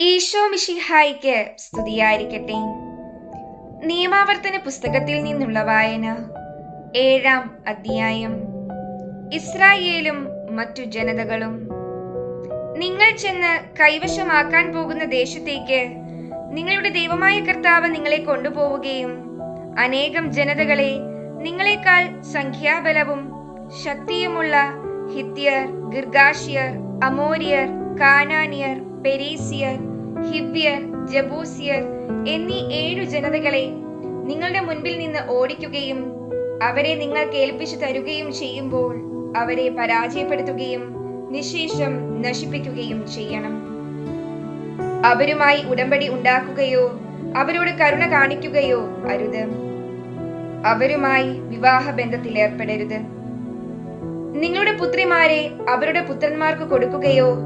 ഈശോ മിഷിഹായിക്ക് സ്തുതിയായിരിക്കട്ടെ. നിയമാവർത്തന പുസ്തകത്തിൽ നിന്നുള്ള വായന ഏഴാം അധ്യായം. ഇസ്രായേലും മറ്റു ജനതകളും നിങ്ങൾ ചെന്ന് കൈവശമാക്കാൻ പോകുന്ന ദേശത്തേക്ക് നിങ്ങളുടെ ദൈവമായ കർത്താവ് നിങ്ങളെ കൊണ്ടുപോവുകയും അനേകം ജനതകളെ നിങ്ങളെക്കാൾ സംഖ്യാബലവും ശക്തിയുമുള്ള ഹിത്യർ ഗിർഗാഷിയർ അമോരിയർ കാനാനിയർ പെരീസിയർ ഹിവ്യർ ജബൂസിയർ എന്നീ ഏഴു ജനതകളെ നിങ്ങളുടെ മുൻപിൽ നിന്ന് ഓടിക്കുകയും അവരെ നിങ്ങൾ കേൾപ്പിച്ചു തരുകയും ചെയ്യുമ്പോൾ അവരെ പരാജയപ്പെടുത്തുകയും നിശേഷം നശിപ്പിക്കുകയും ചെയ്യണം. അവരുമായി ഉടമ്പടി ഉണ്ടാക്കുകയോ അവരോട് കരുണ കാണിക്കുകയോ അരുത്. അവരുമായി വിവാഹ ബന്ധത്തിൽ ഏർപ്പെടരുത്. നിങ്ങളുടെ പുത്രിമാരെ അവരുടെ പുത്രന്മാർക്ക് കൊടുക്കുകയോ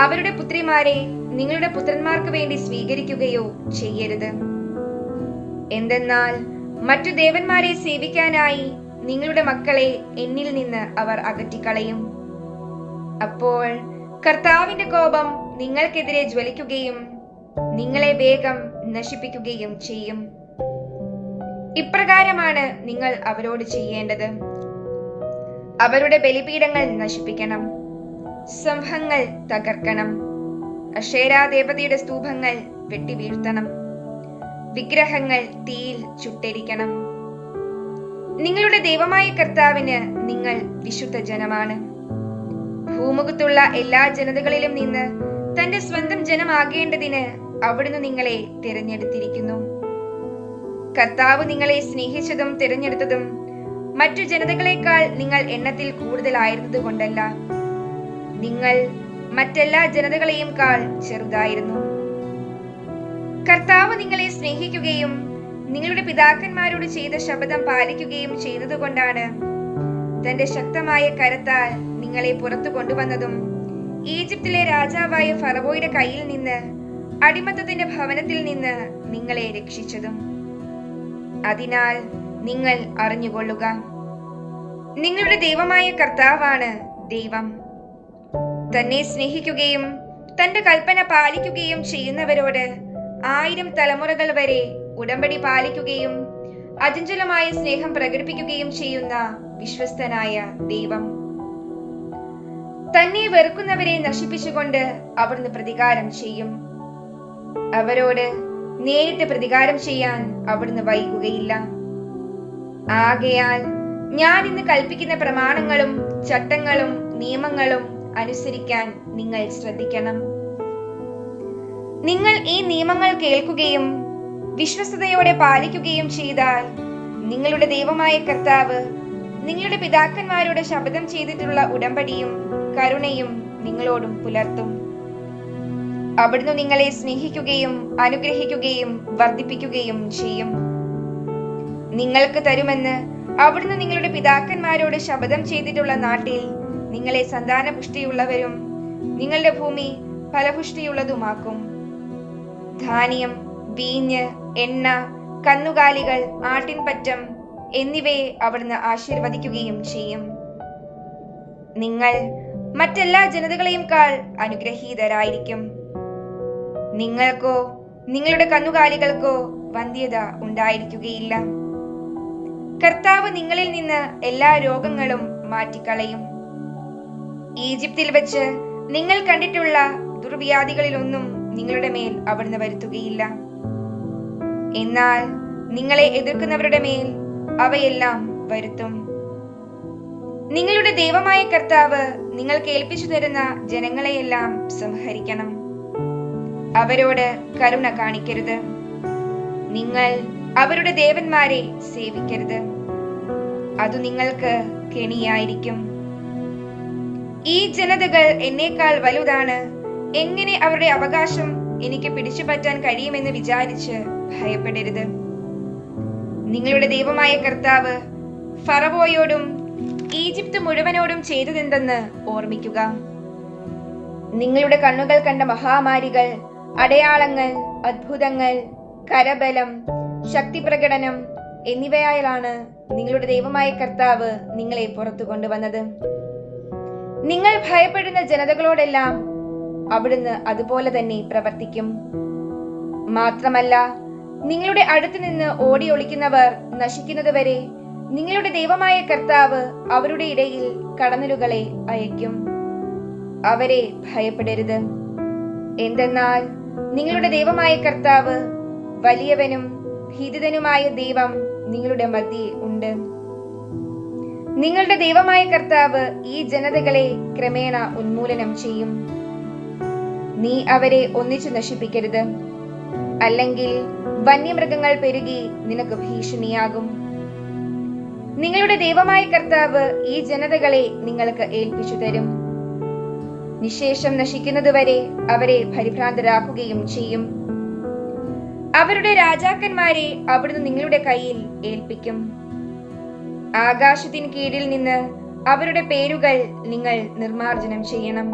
അവരുടെ പുത്രിമാരെ നിങ്ങളുടെ പുത്രന്മാർക്ക് വേണ്ടി സ്വീകരിക്കുകയോ ചെയ്യരുത്. എന്തെന്നാൽ മറ്റു ദേവന്മാരെ സേവിക്കാനായി നിങ്ങളുടെ മക്കളെ എന്നിൽ നിന്ന് അവർ അകറ്റിക്കളയും. അപ്പോൾ കർത്താവിന്റെ കോപം നിങ്ങൾക്കെതിരെ ജ്വലിക്കുകയും നിങ്ങളെ വേഗം നശിപ്പിക്കുകയും ചെയ്യും. ഇപ്രകാരമാണ് നിങ്ങൾ അവരോട് ചെയ്യേണ്ടത്. അവരുടെ ബലിപീഠങ്ങൾ നശിപ്പിക്കണം. സംഭങ്ങൾ തകർക്കണം. അക്ഷേരാദേവതയുടെ സ്തൂപങ്ങൾ വെട്ടിവീഴ്ത്തണം വിഗ്രഹങ്ങൾ തീയിൽ ചുട്ടരിക്കണം. നിങ്ങളുടെ ദൈവമായ കർത്താവിന് നിങ്ങൾ വിശുദ്ധ ജനമാണ്. ഭൂമുഖത്തുള്ള എല്ലാ ജനതകളിലും നിന്ന് തന്റെ സ്വന്തം ജനമാകേണ്ടതിന് അവിടുന്ന് നിങ്ങളെ തിരഞ്ഞെടുത്തിരിക്കുന്നു. കർത്താവ് നിങ്ങളെ സ്നേഹിച്ചതും തിരഞ്ഞെടുത്തതും മറ്റു ജനതകളെക്കാൾ നിങ്ങൾ എണ്ണത്തിൽ കൂടുതലായിരുന്നത് കൊണ്ടല്ല നിങ്ങൾ മറ്റെല്ലാ ജനതകളെയും കാൾ ചെറുതായിരുന്നു. കർത്താവ് നിങ്ങളെ സ്നേഹിക്കുകയും നിങ്ങളുടെ പിതാക്കന്മാരോട് ചെയ്ത ശപഥം പാലിക്കുകയും ചെയ്തതുകൊണ്ടാണ് തന്റെ ശക്തമായ കരത്താൽ നിങ്ങളെ പുറത്തു കൊണ്ടുവന്നതും ഈജിപ്തിലെ രാജാവായ ഫറവോയുടെ കയ്യിൽ നിന്ന് അടിമത്തത്തിന്റെ ഭവനത്തിൽ നിന്ന് നിങ്ങളെ രക്ഷിച്ചതും. അതിനാൽ നിങ്ങൾ അറിഞ്ഞുകൊള്ളുക. നിങ്ങളുടെ ദൈവമായ കർത്താവാണ് ദൈവം. തന്നെ സ്നേഹിക്കുകയും തന്റെ കൽപ്പന പാലിക്കുകയും ചെയ്യുന്നവരോട് ആയിരം തലമുറകൾ വരെ ഉടമ്പടി പാലിക്കുകയും അചഞ്ചലമായ സ്നേഹം പ്രകടിപ്പിക്കുകയും ചെയ്യുന്ന വിശ്വസ്തനായ ദൈവം. തന്നെ വെറുക്കുന്നവരെ നശിപ്പിച്ചുകൊണ്ട് അവിടുന്ന് പ്രതികാരം ചെയ്യും. അവരോട് നേരിട്ട് പ്രതികാരം ചെയ്യാൻ അവിടുന്ന് വൈകുകയില്ല. ആകയാൽ ഞാൻ ഇന്ന് കൽപ്പിക്കുന്ന പ്രമാണങ്ങളും ചട്ടങ്ങളും നിയമങ്ങളും അനുസരിക്കാൻ നിങ്ങൾ ശ്രദ്ധിക്കണം. നിങ്ങൾ ഈ നിയമങ്ങൾ കേൾക്കുകയും വിശ്വസ്തയോടെ പാലിക്കുകയും ചെയ്താൽ നിങ്ങളുടെ ദൈവമായ കർത്താവ് നിങ്ങളുടെ പിതാക്കന്മാരോട് ശപഥം ചെയ്തിട്ടുള്ള ഉടമ്പടിയും കരുണയും നിങ്ങളോടും പുലർത്തും. അവിടുന്ന് നിങ്ങളെ സ്നേഹിക്കുകയും അനുഗ്രഹിക്കുകയും വർദ്ധിപ്പിക്കുകയും ചെയ്യും. നിങ്ങൾക്ക് തരുമെന്ന് അവിടുന്ന് നിങ്ങളുടെ പിതാക്കന്മാരോട് ശപഥം ചെയ്തിട്ടുള്ള നാട്ടിൽ നിങ്ങളെ സന്താന പുഷ്ടിയുള്ളവരും നിങ്ങളുടെ ഭൂമി ഫലപുഷ്ടിയുള്ളതുമാക്കും. ധാന്യം വീഞ്ഞ് എണ്ണ കന്നുകാലികൾ ആട്ടിൻപറ്റം എന്നിവയെ അവിടുന്ന് ആശീർവദിക്കുകയും ചെയ്യും. നിങ്ങൾ മറ്റെല്ലാ ജനതകളെയും കാൾ അനുഗ്രഹീതരായിരിക്കും. നിങ്ങൾക്കോ നിങ്ങളുടെ കന്നുകാലികൾക്കോ വന്ധ്യത ഉണ്ടായിരിക്കുകയില്ല. കർത്താവ് നിങ്ങളിൽ നിന്ന് എല്ലാ രോഗങ്ങളും മാറ്റിക്കളയും. ഈജിപ്തിൽ വെച്ച് നിങ്ങൾ കണ്ടിട്ടുള്ള ദുർവ്യാധികളിലൊന്നും നിങ്ങളുടെ മേൽ അവിടുന്ന് വരുത്തുകയില്ല. എന്നാൽ നിങ്ങളെ എതിർക്കുന്നവരുടെ മേൽ അവയെല്ലാം വരുത്തും. നിങ്ങളുടെ ദൈവമായ കർത്താവ് നിങ്ങൾ കേൾപ്പിച്ചു തരുന്ന ജനങ്ങളെയെല്ലാം സംഹരിക്കണം. അവരോട് കരുണ കാണിക്കരുത്. നിങ്ങൾ അവരുടെ ദേവന്മാരെ സേവിക്കരുത്. അത് നിങ്ങൾക്ക് കെണിയായിരിക്കും. ഈ ജനതകൾ എന്നേക്കാൾ വലുതാണ്. എങ്ങനെ അവരുടെ അവകാശം എനിക്ക് പിടിച്ചുപറ്റാൻ കഴിയുമെന്ന് വിചാരിച്ച് ഭയപ്പെടരുത്. നിങ്ങളുടെ ദൈവമായ കർത്താവ് ഫറവോയോടും ഈജിപ്ത് മുഴുവനോടും ചെയ്തതെന്തെന്ന് ഓർമ്മിക്കുക. നിങ്ങളുടെ കണ്ണുകൾ കണ്ട മഹാമാരികൾ അടയാളങ്ങൾ അത്ഭുതങ്ങൾ കരബലം ശക്തിപ്രകടനം എന്നിവയാലാണ് നിങ്ങളുടെ ദൈവമായ കർത്താവ് നിങ്ങളെ പുറത്തു കൊണ്ടുവന്നത്. നിങ്ങൾ ഭയപ്പെടുന്ന ജനതകളോടെല്ലാം അവിടുന്ന് അതുപോലെ തന്നെ പ്രവർത്തിക്കും. മാത്രമല്ല നിങ്ങളുടെ അടുത്ത് നിന്ന് ഓടി ഒളിക്കുന്നവർ നശിക്കുന്നതുവരെ നിങ്ങളുടെ ദൈവമായ കർത്താവ് അവരുടെ ഇടയിൽ കടന്നലുകളെ അയക്കും അവരെ ഭയപ്പെടരുത്. എന്തെന്നാൽ നിങ്ങളുടെ ദൈവമായ കർത്താവ് വലിയവനും ഭീതിതനുമായ ദൈവം നിങ്ങളുടെ മധ്യേ ഉണ്ട്. നിങ്ങളുടെ ദൈവമായ കർത്താവ് ഈ ജനതകളെ ക്രമേണ ഉന്മൂലനം ചെയ്യും. നീ അവരെ ഒന്നിച്ചു നശിപ്പിക്കരുത്. അല്ലെങ്കിൽ വന്യമൃഗങ്ങൾ പെരുകി നിനക്ക് ഭീഷണിയാകും. നിങ്ങളുടെ ദൈവമായ കർത്താവ് ഈ ജനതകളെ നിങ്ങൾക്ക് ഏൽപ്പിച്ചു തരും. നിശേഷം നശിക്കുന്നതുവരെ അവരെ പരിഭ്രാന്തരാക്കുകയും ചെയ്യും. അവരുടെ രാജാക്കന്മാരെ അവിടുന്ന് നിങ്ങളുടെ കയ്യിൽ ഏൽപ്പിക്കും. ആകാശത്തിന് കീഴിൽ നിന്ന് അവരുടെ പേരുകൾ നിങ്ങൾ നിർമാർജനം ചെയ്യണം.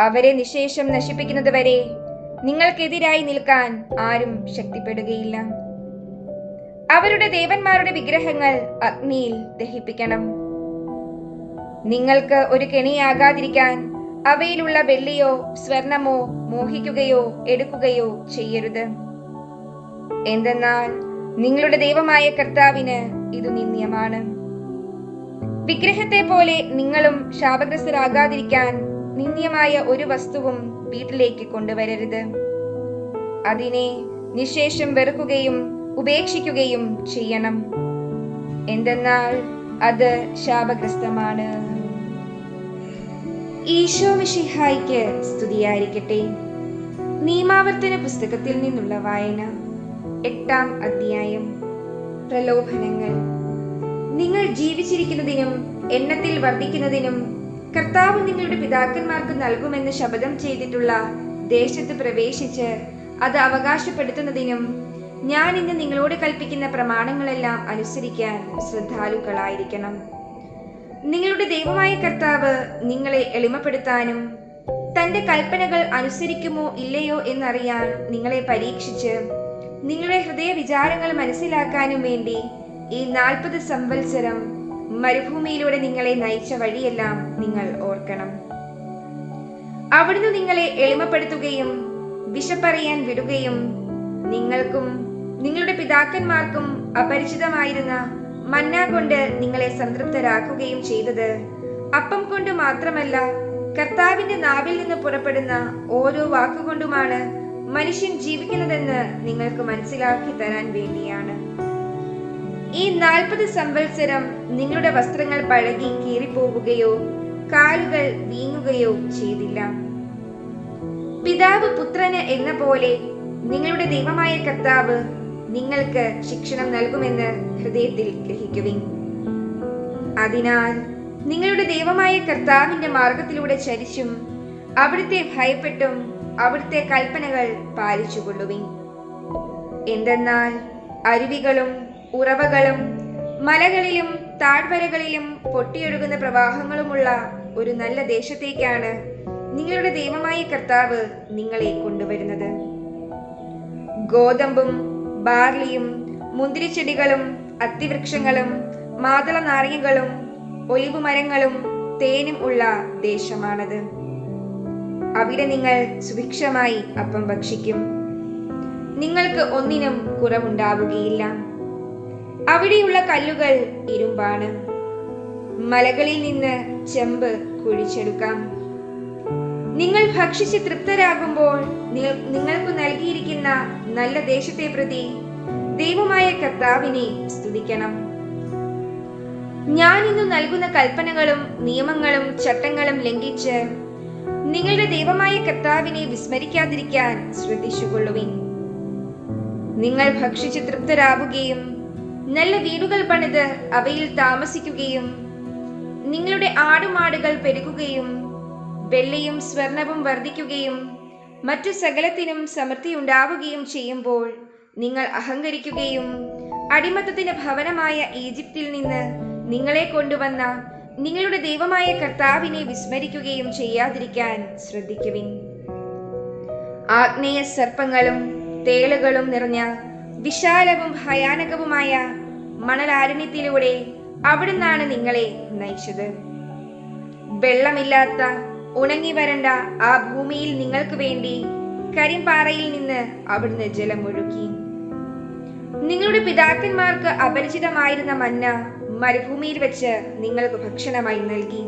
അവരെ നിശേഷം നശിപ്പിക്കുന്നത് വരെ നിങ്ങൾക്കെതിരായി നിൽക്കാൻ ആരും ശക്തിപ്പെടുകയില്ല. അവരുടെ ദേവന്മാരുടെ വിഗ്രഹങ്ങൾ അഗ്നിയിൽ ദഹിപ്പിക്കണം. നിങ്ങൾക്ക് ഒരു കെണിയാകാതിരിക്കാൻ അവയിലുള്ള വെള്ളിയോ സ്വർണമോ മോഹിക്കുകയോ എടുക്കുകയോ ചെയ്യരുത്. എന്തെന്നാൽ നിങ്ങളുടെ ദൈവമായ കർത്താവിന് ഇത് നിന്ദ്യമാണ്. വിഗ്രഹത്തെ പോലെ നിങ്ങളും ശാപഗ്രസ്തരാകാതിരിക്കാൻ നിന്ദ്യമായ ഒരു വസ്തുവും വീട്ടിലേക്ക് കൊണ്ടുവരരുത്. അതിനെ നിശേഷം വെറുക്കുകയും ഉപേക്ഷിക്കുകയും ചെയ്യണം. എന്തെന്നാൽ അത് ശാപഗ്രസ്തമാണ്. ഈശോ മിഷിഹായിക്ക് സ്തുതിയായിരിക്കട്ടെ. നിയമാവർത്തന പുസ്തകത്തിൽ നിന്നുള്ള വായന. എട്ടാം അധ്യായം. പ്രലോഭനങ്ങൾ. നിങ്ങൾ ജീവിച്ചിരിക്കുന്നതിനും എണ്ണത്തിൽ വർദ്ധിക്കുന്നതിനും കർത്താവ് നിങ്ങളുടെ പിതാക്കന്മാർക്ക് നൽകുമെന്ന് ശപഥം ചെയ്തിട്ടുള്ള ദേശത്ത് പ്രവേശിച്ച് അത് അവകാശപ്പെടുത്തുന്നതിനും ഞാൻ ഇന്ന് നിങ്ങളോട് കൽപ്പിക്കുന്ന പ്രമാണങ്ങളെല്ലാം അനുസരിക്കാൻ ശ്രദ്ധാലുക്കളായിരിക്കണം. നിങ്ങളുടെ ദൈവമായ കർത്താവ് നിങ്ങളെ എളിമപ്പെടുത്താനും തന്റെ കൽപ്പനകൾ അനുസരിക്കുമോ ഇല്ലയോ എന്നറിയാൻ നിങ്ങളെ പരീക്ഷിച്ച് നിങ്ങളുടെ ഹൃദയ വിചാരങ്ങൾ മനസ്സിലാക്കാനും വേണ്ടി ഈ നാൽപ്പത് സംവത്സരം മരുഭൂമിയിലൂടെ നിങ്ങളെ നയിച്ച വഴിയെല്ലാം നിങ്ങൾ ഓർക്കണം. അവിടുന്ന് നിങ്ങളെ എളിമപ്പെടുത്തുകയും വിശപ്പറിയാൻ വിടുകയും നിങ്ങൾക്കും നിങ്ങളുടെ പിതാക്കന്മാർക്കും അപരിചിതമായിരുന്ന മന്ന കൊണ്ട് നിങ്ങളെ സംതൃപ്തരാക്കുകയും ചെയ്തത് അപ്പം കൊണ്ട് മാത്രമല്ല കർത്താവിന്റെ നാവിൽ നിന്ന് പുറപ്പെടുന്ന ഓരോ വാക്കുകൊണ്ടുമാണ് മനുഷ്യൻ ജീവിക്കുന്നതെന്ന് നിങ്ങൾക്ക് മനസ്സിലാക്കി തരാൻ വേണ്ടിയാണ്. ഈ നാൽപ്പത് സംവത്സരം നിങ്ങളുടെ വസ്ത്രങ്ങൾ പഴകി കീറിപ്പോവുകയോ കാലുകൾ വീങ്ങുകയോ ചെയ്തില്ല. പിതാവ് പുത്രന് എന്ന പോലെ നിങ്ങളുടെ ദൈവമായ കർത്താവ് നിങ്ങൾക്ക് ശിക്ഷണം നൽകുമെന്ന് ഹൃദയത്തിൽ ഗ്രഹിക്കുവിൻ. അതിനാൽ നിങ്ങളുടെ ദൈവമായ കർത്താവിന്റെ മാർഗത്തിലൂടെ ചരിച്ചും അവിടുത്തെ ഭയപ്പെട്ടും അവിടുത്തെ കൽപ്പനകൾ പാലിച്ചുകൊള്ളുവിൻ. എന്തെന്നാൽ അരുവികളും ഉറവകളും മലകളിലും താഴ്വരകളിലും പൊട്ടിയൊഴുകുന്ന പ്രവാഹങ്ങളുമുള്ള ഒരു നല്ല ദേശത്തേക്കാണ് നിങ്ങളുടെ ദൈവമായ കർത്താവ് നിങ്ങളെ കൊണ്ടുവരുന്നത്. ഗോതമ്പും ബാർലിയും മുന്തിരിച്ചെടികളും അത്തിവൃക്ഷങ്ങളും മാതള നാരങ്ങകളും ഒലിവ് മരങ്ങളും തേനും ഉള്ള ദേശമാണത്. അവിടെ നിങ്ങൾ സുഭിക്ഷമായി അപ്പം ഭക്ഷിക്കും. നിങ്ങൾക്ക് ഒന്നിനും കുറവുണ്ടാവുകയില്ല. അവിടെയുള്ള കല്ലുകൾ ഇരുമ്പാണ്. മലകളിൽ നിന്ന് ചെമ്പ് കുഴിച്ചെടുക്കാം. നിങ്ങൾ ഭക്ഷിച്ച് തൃപ്തരാകുമ്പോൾ നിങ്ങൾക്ക് നൽകിയിരിക്കുന്ന നല്ല ദേശത്തെ പ്രതി ദൈവമായ കർത്താവിനെ സ്തുതിക്കണം. ഞാൻ ഇന്ന് നൽകുന്ന കൽപ്പനകളും നിയമങ്ങളും ചട്ടങ്ങളും ലംഘിച്ച് നിങ്ങളുടെ ദൈവമായ കർത്താവിനെ വിസ്മരിക്കാതിരിക്കാൻ ശ്രദ്ധിച്ചുകൊള്ളുവിൻ. നിങ്ങൾ ഭക്ഷിച്ച് തൃപ്തരാവുകയും നല്ല വീടുകൾ പണിത് അവയിൽ താമസിക്കുകയും നിങ്ങളുടെ ആടുമാടുകൾ പെരുകുകയും വെള്ളയും സ്വർണവും വർദ്ധിക്കുകയും മറ്റു സകലത്തിനും സമൃദ്ധി ഉണ്ടാവുകയും ചെയ്യുമ്പോൾ നിങ്ങൾ അഹങ്കരിക്കുകയും അടിമത്തത്തിന് ഭവനമായ ഈജിപ്തിൽ നിന്ന് നിങ്ങളെ കൊണ്ടുവന്ന നിങ്ങളുടെ ദൈവമായ കർത്താവിനെ വിസ്മരിക്കുകയും ചെയ്യാതിരിക്കാൻ ശ്രദ്ധിക്കുവിൻ. ആഗ്നേയ സർപ്പങ്ങളും തേളുകളും നിറഞ്ഞ വിശാലവും ഭയാനകവുമായ മണലാരണ്യത്തിലൂടെ അവിടുന്നാണ് നിങ്ങളെ നയിച്ചത്. വെള്ളമില്ലാത്ത ഉണങ്ങി വരണ്ട ആ ഭൂമിയിൽ നിങ്ങൾക്ക് വേണ്ടി കരിമ്പാറയിൽ നിന്ന് അവിടുന്ന് ജലം ഒഴുക്കി നിങ്ങളുടെ പിതാക്കന്മാർക്ക് അപരിചിതമായിരുന്ന മന്ന മരുഭൂമിയിൽ വെച്ച് നിങ്ങൾക്ക് ഭക്ഷണമായി നൽകി.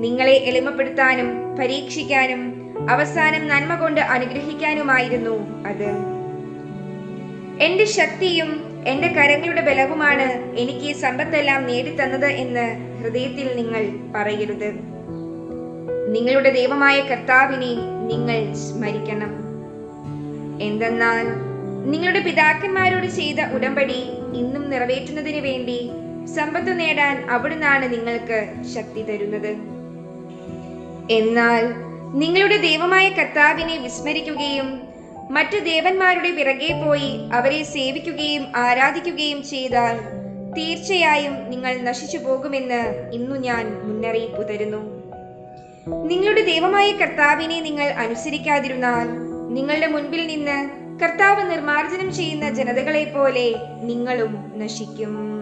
നിങ്ങളെ എളിമപ്പെടുത്താനും പരീക്ഷിക്കാനും അവസാനം നന്മ കൊണ്ട് അനുഗ്രഹിക്കാനുമായിരുന്നു അത്. എന്റെ ശക്തിയും എന്റെ കരങ്ങളുടെ ബലവുമാണ് എനിക്ക് ഈ സമ്പത്തെല്ലാം നേടിത്തന്നത് എന്ന് ഹൃദയത്തിൽ നിങ്ങൾ പറയരുത്. നിങ്ങളുടെ ദൈവമായ കർത്താവിനെ നിങ്ങൾ സ്മരിക്കണം. എന്തെന്നാൽ നിങ്ങളുടെ പിതാക്കന്മാരോട് ചെയ്ത ഉടമ്പടി ഇന്നും നിറവേറ്റുന്നതിന് വേണ്ടി സമ്പത്ത് നേടാൻ അവിടുന്നാണ് നിങ്ങൾക്ക് ശക്തി തരുന്നത്. എന്നാൽ നിങ്ങളുടെ ദൈവമായ കർത്താവിനെ വിസ്മരിക്കുകയും മറ്റു ദേവന്മാരുടെ പിറകെ പോയി അവരെ സേവിക്കുകയും ആരാധിക്കുകയും ചെയ്താൽ തീർച്ചയായും നിങ്ങൾ നശിച്ചു പോകുമെന്ന് ഇന്നു ഞാൻ മുന്നറിയിപ്പ് തരുന്നു. നിങ്ങളുടെ ദൈവമായ കർത്താവിനെ നിങ്ങൾ അനുസരിക്കാതിരുന്നാൽ നിങ്ങളുടെ മുൻപിൽ നിന്ന് കർത്താവ് നിർമാർജനം ചെയ്യുന്ന ജനതകളെ പോലെ നിങ്ങളും നശിക്കും.